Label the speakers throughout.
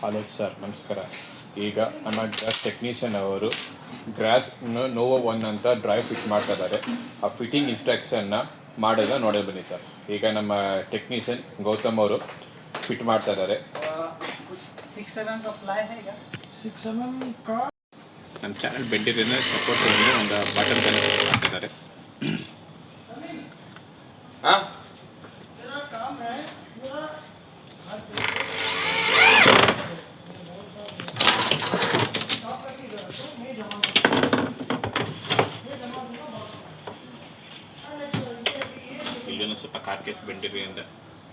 Speaker 1: Hello sir ನಮಸ್ಕಾರ. ಈಗ ನಮ್ಮ ಗ್ರಾಸ್ ಟೆಕ್ನಿಷಿಯನ್ ಅವರು ಗ್ರಾಸ್ ನೋವೋ ಒನ್ ಅಂತ ಡ್ರೈ ಫಿಟ್ ಮಾಡ್ತಾ ಇದ್ದಾರೆ ಆ ಫಿಟ್ಟಿಂಗ್ ಇನ್ಸ್ಟ್ರಕ್ಷನ್ನ ಮಾಡೋದ ನೋಡೇ ಬನ್ನಿ ಸರ್. ಈಗ ನಮ್ಮ ಟೆಕ್ನಿಷಿಯನ್ ಗೌತಮ್ ಅವರು ಫಿಟ್ ಮಾಡ್ತಾ ಇದ್ದಾರೆ. ನಮ್ಮ ಚಾನಲ್ ಬೆಡ್ಡಿರೋದ್ರಿಂದ ಸಪೋರ್ಟ್ ಒಂದು ಬಟನ್ ಬಾಟಲ್ ಮಾಡ್ತಾ ಇದ್ದಾರೆ ಹಾಂ? ಒಂದು ಸ್ವಲ್ಪ ಕಾರ್ ಕೇಸ್ ಬೆಂಡಿರೋದ್ರಿಂದ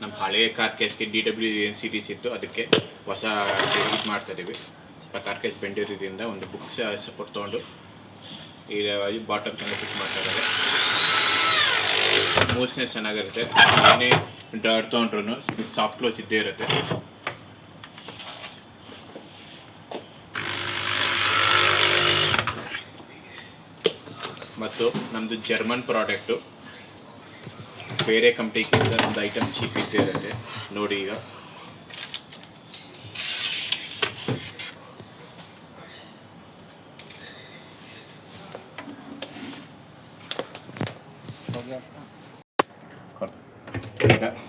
Speaker 1: ನಮ್ಮ ಹಳೆಯ ಕಾರ್ ಕೇಸ್ಗೆ ಡಿ ಡಬ್ಲ್ಯೂ ಏನು ಸೀರೀಸ್ ಇತ್ತು, ಅದಕ್ಕೆ ಹೊಸ ಇದು ಮಾಡ್ತಾ ಇದೀವಿ ಸ್ವಲ್ಪ ಕಾರ್ ಕೇಸ್ ಒಂದು ಬುಕ್ಸ್ ಸಪೋರ್ಟ್ ತೊಗೊಂಡು ಈ ಬಾಟಮ್ ಚೆನ್ನಾಗಿ ಫಿಟ್ ಮಾಡ್ತಾ ಇದ್ದಾರೆ. ಸ್ಮೂತ್ನೆಸ್ ಚೆನ್ನಾಗಿರುತ್ತೆ. ಏನೇ ಡರ್ ತೊಗೊಂಡ್ರು ಸಾಫ್ಟ್ ಕ್ಲೋಸ್ ಇದ್ದೇ ಇರುತ್ತೆ. ಮತ್ತು ನಮ್ಮದು ಜರ್ಮನ್ ಪ್ರಾಡಕ್ಟು ಬೇರೆ ಕಂಪ್ನಿಗಿಂತ ಒಂದು ಐಟಮ್ ಚೀಪ್ ಇತ್ತು ಇರುತ್ತೆ ನೋಡಿ ಈಗ.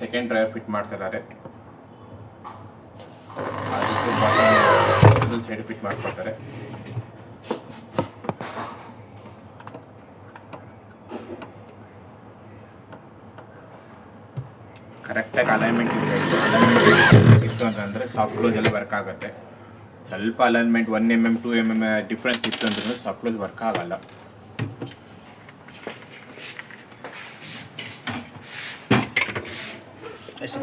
Speaker 1: ಸೆಕೆಂಡ್ ಡ್ರೈವರ್ ಫಿಟ್ ಮಾಡ್ತಾ ಇದ್ದಾರೆ. ಸೈಡ್ ಫಿಟ್ ಮಾಡ್ಕೊಳ್ತಾರೆ ಕರೆಕ್ಟಾಗಿ ಅಲೈನ್ಮೆಂಟ್ ಇರಬೇಕು ಅಲೈನ್ಮೆಂಟ್ ಇತ್ತು ಅಂತಂದರೆ ಸಾಫ್ಟ್ ಕ್ಲೋಸ್ ಎಲ್ಲ ವರ್ಕ್ ಆಗುತ್ತೆ ಸ್ವಲ್ಪ alignment one M M two M M difference ಇತ್ತು ಅಂತಂದ್ರೆ ಸಾಫ್ಟ್ ಕ್ಲೋಸ್ ವರ್ಕ್ ಆಗಲ್ಲ
Speaker 2: ऐसे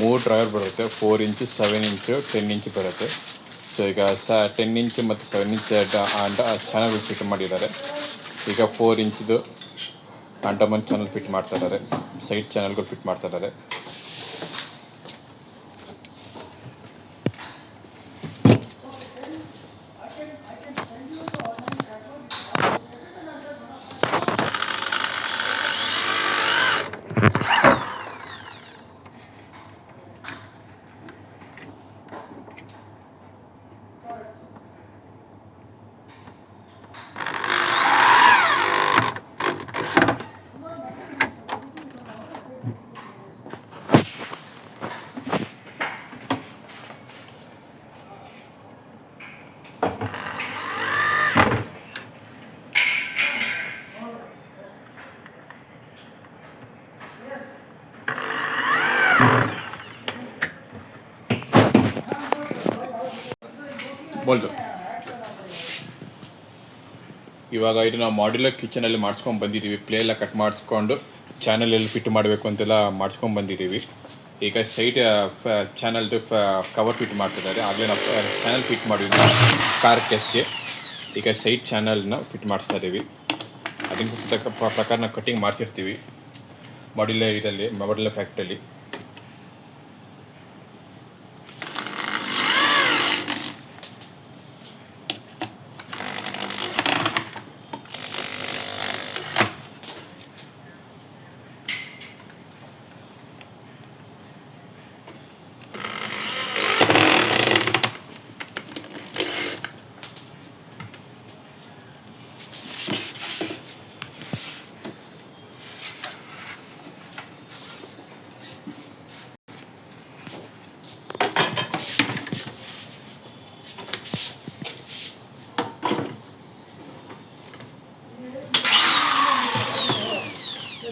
Speaker 1: ಮೂರು ಡ್ರೈವರ್ ಬರುತ್ತೆ. Four inch seven inch ten inch ಬರುತ್ತೆ. ಸೊ ಈಗ ಸ ಟೆನ್ ಇಂಚ್ ಮತ್ತು ಸೆವೆನ್ ಇಂಚ್ ಚಾನಲ್ ಫಿಟ್ ಮಾಡಿದ್ದಾರೆ. ಈಗ ಫೋರ್ ಇಂಚ್ದು ಅಂಡಮನ್ ಚಾನಲ್ ಫಿಟ್ ಮಾಡ್ತಾ ಇದ್ದಾರೆ. ಸೈಡ್ ಚಾನಲ್ಗಳು ಫಿಟ್ ಮಾಡ್ತಾ ಇದ್ದಾರೆ. ಬೋಲ್ದು ಇವಾಗ ಇದು ನಾವು ಮಾಡ್ಯುಲರ್ ಕಿಚನಲ್ಲಿ ಮಾಡಿಸ್ಕೊಂಡು ಬಂದಿದ್ದೀವಿ ಪ್ಲೇ ಎಲ್ಲ ಕಟ್ ಮಾಡಿಸ್ಕೊಂಡು ಚಾನಲ್ ಎಲ್ಲಿ ಫಿಟ್ ಮಾಡಬೇಕು ಅಂತೆಲ್ಲ ಮಾಡಿಸ್ಕೊಂಡು ಬಂದಿದ್ದೀವಿ ಈಗ ಸೈಡ್ ಚಾನಲ್ದು ಕವರ್ ಫಿಟ್ ಮಾಡ್ತಿದ್ದಾರೆ. ಆಗಲೇ ನಾವು ಚಾನಲ್ ಫಿಟ್ ಮಾಡಿದ್ವಿ ಕಾರ್ ಕೆಸ್ಗೆ ಈಗ ಸೈಡ್ ಚಾನಲ್ನ ಫಿಟ್ ಮಾಡಿಸ್ತಾ ಇದ್ದೀವಿ ಅದಕ್ಕೆ ಪ್ರಕಾರ ನಾವು ಕಟ್ಟಿಂಗ್ ಮಾಡಿಸಿರ್ತೀವಿ. ಮಾಡ್ಯುಲರ್ ಇದರಲ್ಲಿ ಮಾಡ್ಯುಲರ್ ಫ್ಯಾಕ್ಟ್ರಲ್ಲಿ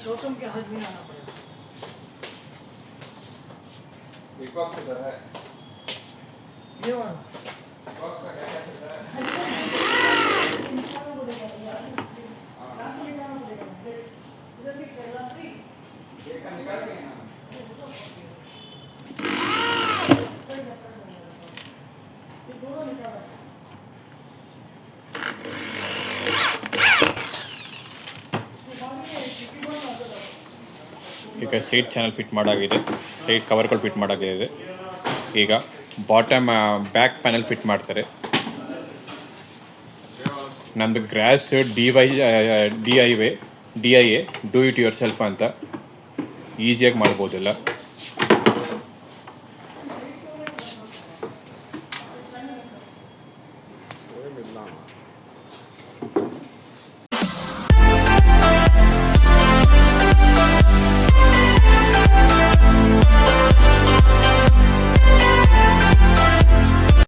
Speaker 3: गौतम के हाथ में आना पड़ेगा। ये वाला।
Speaker 1: ಈಗ ಸೈಡ್ ಚಾನಲ್ ಫಿಟ್ ಮಾಡಾಗಿದೆ. ಸೈಡ್ ಕವರ್ಗಳು ಫಿಟ್ ಮಾಡಾಗಿದೆ. ಈಗ ಬಾಟಮ್ ಬ್ಯಾಕ್ ಪ್ಯಾನಲ್ ಫಿಟ್ ಮಾಡ್ತಾರೆ. ನಮ್ಮದು Grass D Y D I Y D I A do it your ಸೆಲ್ಫ್ ಅಂತ ಈಸಿಯಾಗಿ ಮಾಡ್ಬೋದೆಲ್ಲ.